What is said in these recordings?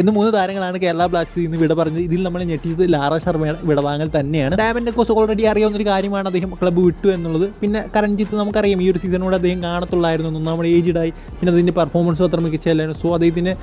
ഇന്ന് മൂന്ന് താരങ്ങളാണ് കേരള ബ്ലാസ്റ്റേഴ്സ് ഇന്ന് വിട പറഞ്ഞത്. ഇതിൽ നമ്മൾ ഞെട്ടിയത് ലാറ ശർമ്മയുടെ വിടവാങ്ങൽ തന്നെയാണ്. ഡാമിന്റെ കോസ് ഓൾറെഡി അറിയാവുന്ന ഒരു കാര്യമാണ് അദ്ദേഹം ക്ലബ്ബ് വിട്ടു എന്നുള്ളത്. പിന്നെ കരൺജിത്ത് നമുക്കറിയാം ഈ ഒരു സീസണോട് അദ്ദേഹം കാണത്തുള്ളായിരുന്നു. ഒന്നാമത് ഏജിഡായി പിന്നെ അതിന്റെ പെർഫോമൻസ് അത്ര മികച്ചല്ലായിരുന്നു സോ അദ്ദേഹത്തിന്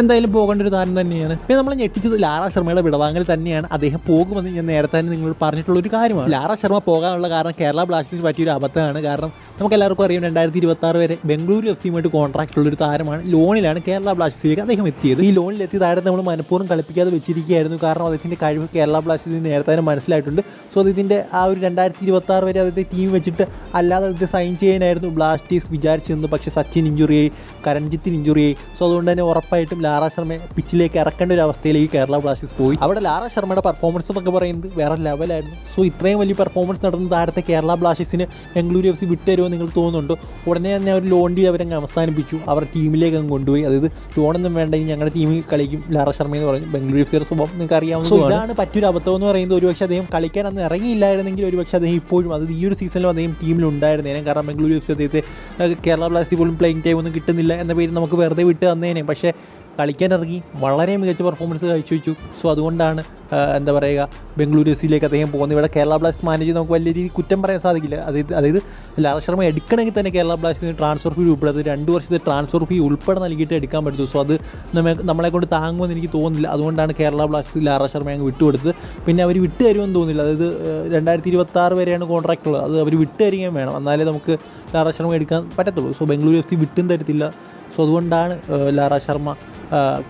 എന്തായാലും പോകേണ്ട ഒരു താരം തന്നെയാണ്. പിന്നെ നമ്മൾ ഞെട്ടിച്ചത് ലാറ ശർമ്മയുടെ വിടവാങ്ങൽ തന്നെയാണ്. അദ്ദേഹം പോകുമെന്ന് ഞാൻ നേരത്തെ തന്നെ നിങ്ങൾ പറഞ്ഞിട്ടുള്ള ഒരു കാര്യമാണ്. ലാറ ശർമ്മ പോകാനുള്ള കാരണം കേരള ബ്ലാസ്റ്റേഴ്സിന് പറ്റിയൊരു അബദ്ധമാണ്. കാരണം നമുക്ക് എല്ലാവർക്കും അറിയാം രണ്ടായിരത്തി ഇരുപത്തി ആറ് വരെ ബംഗളൂരു എഫ് സിയുമായിട്ട് കോൺട്രാക്ട് ഉള്ള ഒരു താരമാണ് ലോണിലാണ് കേരള ബ്ലാസ്റ്റേഴ്സിലേക്ക് അദ്ദേഹം എത്തിയത്. ഈ ലോണിൽ എത്തിയ താരത്തെ നമ്മൾ മനഃപൂർവം കളിപ്പിക്കാതെ വെച്ചിരിക്കുകയായിരുന്നു. കാരണം അദ്ദേഹത്തിന്റെ കഴിവ് കേരള ബ്ലാസ്റ്റേഴ്സിന് നേരത്തെ തന്നെ മനസ്സിലായിട്ടുണ്ട്. സോ അദ്ദേഹത്തിന്റെ ആ ഒരു രണ്ടായിരത്തി ഇരുപത്തി ആറ് വരെ അദ്ദേഹത്തെ ടീം വെച്ചിട്ട് അല്ലാതെ അദ്ദേഹത്തെ സൈൻ ചെയ്യാനായിരുന്നു ബ്ലാസ്റ്റേഴ്സ് വിചാരിച്ചിരുന്നു പക്ഷേ സച്ചിൻ ഇഞ്ചുറിയായി കരൺജിത്തിന് ഇഞ്ചുറിയായി. സോ അതുകൊണ്ട് തന്നെ ഉറപ്പായിട്ടും ലാറ ശർമ്മയെ പിച്ചിലേക്ക് ഇറക്കേണ്ട ഒരു അവസ്ഥയിലേക്ക് കേരള ബ്ലാസ്റ്റേഴ്സ് പോയി. അവിടെ ലാറ ശർമ്മയുടെ പെർഫോമൻസ് എന്നൊക്കെ പറയുന്നത് വേറെ ലെവലായിരുന്നു സോ ഇത്രയും വലിയ പെർഫോമൻസ് നടന്ന താരത്തെ കേരള ബ്ലാസ്റ്റേഴ്സിന് ബംഗളൂരു എഫ് സി വിട്ടുതരുമോ നിങ്ങൾ തോന്നുന്നുണ്ടോ? ഉടനെ തന്നെ അവർ ലോൺ ഡീൽ അവരങ്ങ് അവസാനിപ്പിച്ചു. അവർ ടീമിലേക്ക് അങ്ങ് കൊണ്ടുപോയി. അതായത് ലോണൊന്നും വേണ്ട ഇനി ഞങ്ങളുടെ ടീമിൽ കളിക്കും. ലാറ ശർമ്മ എന്ന് പറഞ്ഞു ബംഗളൂരു എഫ് സിയുടെ സ്വഭാവം നിങ്ങൾക്ക് അറിയാവുന്ന ഇതാണ് പറ്റൊരു അബദ്ധം എന്ന് പറയുന്നത്. ഒരുപക്ഷെ അദ്ദേഹം കളിക്കാൻ അന്ന് ഇറങ്ങിയില്ലായിരുന്നെങ്കിൽ ഒരുപക്ഷെ അദ്ദേഹം ഇപ്പോഴും അത് ഈ ഒരു സീസണിലും അദ്ദേഹം ടീമിൽ ഉണ്ടായിരുന്നേനെ. കാരണം ബംഗളൂരു എഫ് സി അദ്ദേഹത്തെ കേരള ബ്ലാസ്റ്റേഴ്സ് പോലും പ്ലേയിങ് ടൈം ഒന്നും കിട്ടുന്നില്ല എന്ന പേര് നമുക്ക് വെറുതെ വിട്ട് തന്നേനെ. പക്ഷേ കളിക്കാൻ ഇറങ്ങി വളരെ മികച്ച പെർഫോമൻസ് കാഴ്ചവെച്ചു സോ അതുകൊണ്ടാണ് എന്താ പറയുക ബംഗളൂരു എഫ് സിയിലേക്ക് അദ്ദേഹം പോകുന്നത്. ഇവിടെ കേരള ബ്ലാസ്റ്റ് മാനേജ് നമുക്ക് വലിയ രീതിയിൽ കുറ്റം പറയാൻ സാധിക്കില്ല. അതായത് അതായത് ലാൽ ശർമ്മ എടുക്കണമെങ്കിൽ തന്നെ കേരള ബ്ലാസ്റ്റിന് ട്രാൻസ്ഫർ ഫീ ഉൾപ്പെടെ അത് രണ്ട് വർഷത്തെ ട്രാൻസ്ഫർ ഫീ ഉൾപ്പെടെ നൽകിയിട്ട് എടുക്കാൻ പറ്റും. സോ അത് നമ്മളെ കൊണ്ട് താങ്ങുമെന്ന് എനിക്ക് തോന്നുന്നില്ല. അതുകൊണ്ടാണ് കേരള ബ്ലാസ്റ്റേഴ്സ് ലാറ ശർമ്മ അങ്ങ് വിട്ടുകൊടുത്തത് പിന്നെ അവർ വിട്ട് തരുമെന്ന് തോന്നുന്നില്ല. അതായത് രണ്ടായിരത്തി ഇരുപത്തി ആറ് വരെയാണ് കോൺട്രാക്ട് ഉള്ളത്. അത് അവർ വിട്ട് തരികയും വേണം. എന്നാലേ നമുക്ക് ലാറ ശർമ്മ എടുക്കാൻ പറ്റത്തുള്ളൂ. സോ ബംഗളൂരു എഫ് സി വിട്ടും തരത്തില്ല. സോ അതുകൊണ്ടാണ് ലാറ ശർമ്മ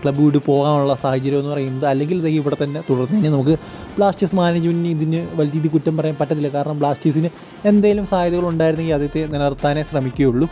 ക്ലബ്ബ് വീട് പോകാനുള്ള സാഹചര്യം എന്ന് പറയുന്നത് അല്ലെങ്കിൽ ഇത് ഇവിടെ തന്നെ തുടർന്ന് കഴിഞ്ഞാൽ നമുക്ക് ബ്ലാസ്റ്റേഴ്സ് മാനേജ്മെന്റിന് ഇതിന് വലിയ രീതിയിൽ കുറ്റം പറയാൻ പറ്റത്തില്ല. കാരണം ബ്ലാസ്റ്റേഴ്സിന് എന്തെങ്കിലും സാധ്യതകൾ ഉണ്ടായിരുന്നെങ്കിൽ ആദ്യത്തെ നിലനിർത്താനേ ശ്രമിക്കുകയുള്ളൂ.